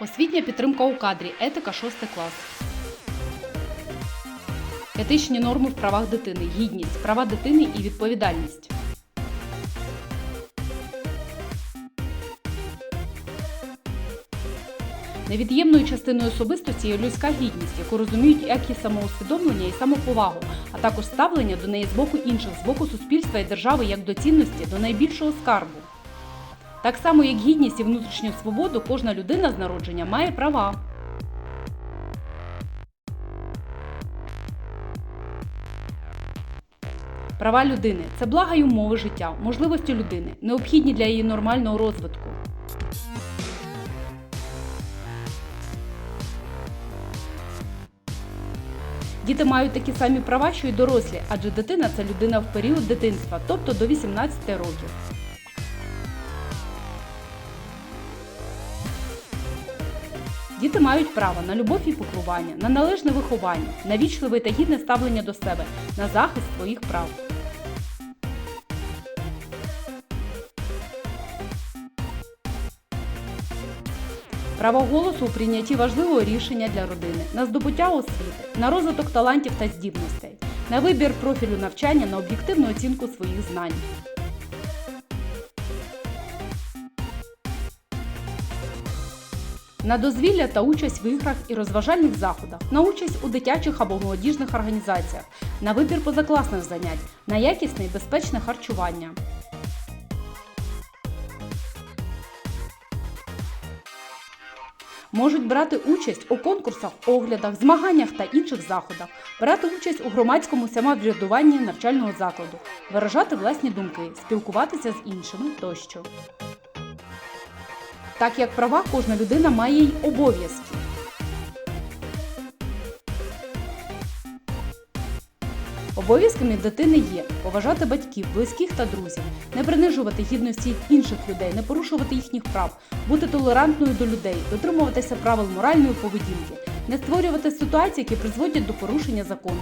Освітня підтримка у кадрі. Етика 6 клас. Етичні норми в правах дитини. Гідність, права дитини і відповідальність. Невід'ємною частиною особистості є людська гідність, яку розуміють як і самоусвідомлення і самоповагу, а також ставлення до неї з боку інших, з боку суспільства і держави як до цінності, до найбільшого скарбу. Так само, як гідність і внутрішню свободу, кожна людина з народження має права. Права людини це блага й умови життя, можливості людини, необхідні для її нормального розвитку. Діти мають такі самі права, що й дорослі, адже дитина це людина в період дитинства, тобто до 18 років. Діти мають право на любов і піклування, на належне виховання, на вічливе та гідне ставлення до себе, на захист своїх прав. Право голосу у прийнятті важливого рішення для родини, на здобуття освіти, на розвиток талантів та здібностей, на вибір профілю навчання, на об'єктивну оцінку своїх знань. На дозвілля та участь в іграх і розважальних заходах, на участь у дитячих або молодіжних організаціях, на вибір позакласних занять, на якісне і безпечне харчування. Можуть брати участь у конкурсах, оглядах, змаганнях та інших заходах, брати участь у громадському самоврядуванні навчального закладу, виражати власні думки, спілкуватися з іншими тощо. Так як права кожна людина має й обов'язки. Обов'язками дитини є поважати батьків, близьких та друзів, не принижувати гідності інших людей, не порушувати їхніх прав, бути толерантною до людей, дотримуватися правил моральної поведінки, не створювати ситуації, які призводять до порушення закону.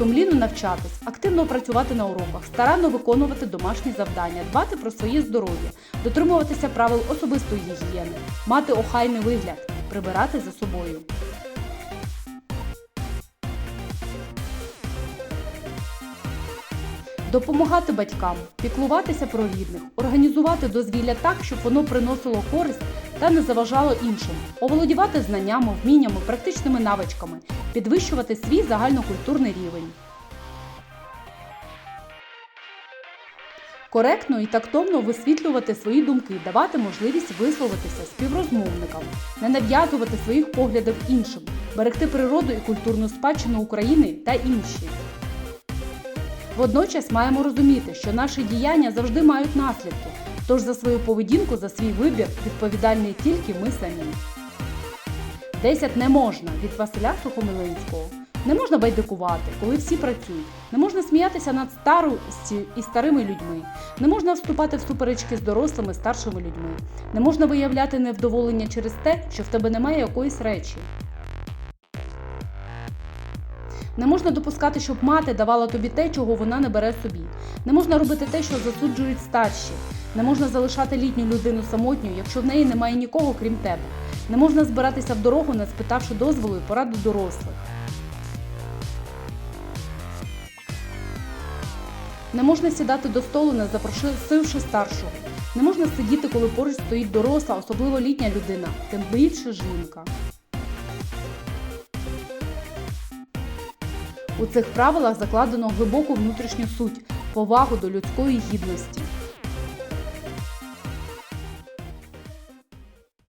Сумлінно навчатись, активно працювати на уроках, старанно виконувати домашні завдання, дбати про своє здоров'я, дотримуватися правил особистої гігієни, мати охайний вигляд, прибирати за собою. Допомагати батькам, піклуватися про рідних, організувати дозвілля так, щоб воно приносило користь та не заважало іншим, оволодівати знаннями, вміннями, практичними навичками, підвищувати свій загальнокультурний рівень. Коректно і тактовно висвітлювати свої думки, давати можливість висловитися співрозмовникам, не нав'язувати своїх поглядів іншим, берегти природу і культурну спадщину України та інші. Водночас маємо розуміти, що наші діяння завжди мають наслідки, тож за свою поведінку, за свій вибір відповідальні тільки ми самі. 10 не можна від Василя Сухомилинського. Не можна байдикувати, коли всі працюють. Не можна сміятися над старості і старими людьми. Не можна вступати в суперечки з дорослими старшими людьми. Не можна виявляти невдоволення через те, що в тебе немає якоїсь речі. Не можна допускати, щоб мати давала тобі те, чого вона не бере собі. Не можна робити те, що засуджують старші. Не можна залишати літню людину самотньою, якщо в неї немає нікого, крім тебе. Не можна збиратися в дорогу, не спитавши дозволу і пораду дорослих. Не можна сідати до столу, не запросивши старшого. Не можна сидіти, коли поруч стоїть доросла, особливо літня людина, тим більше жінка. У цих правилах закладено глибоку внутрішню суть, повагу до людської гідності.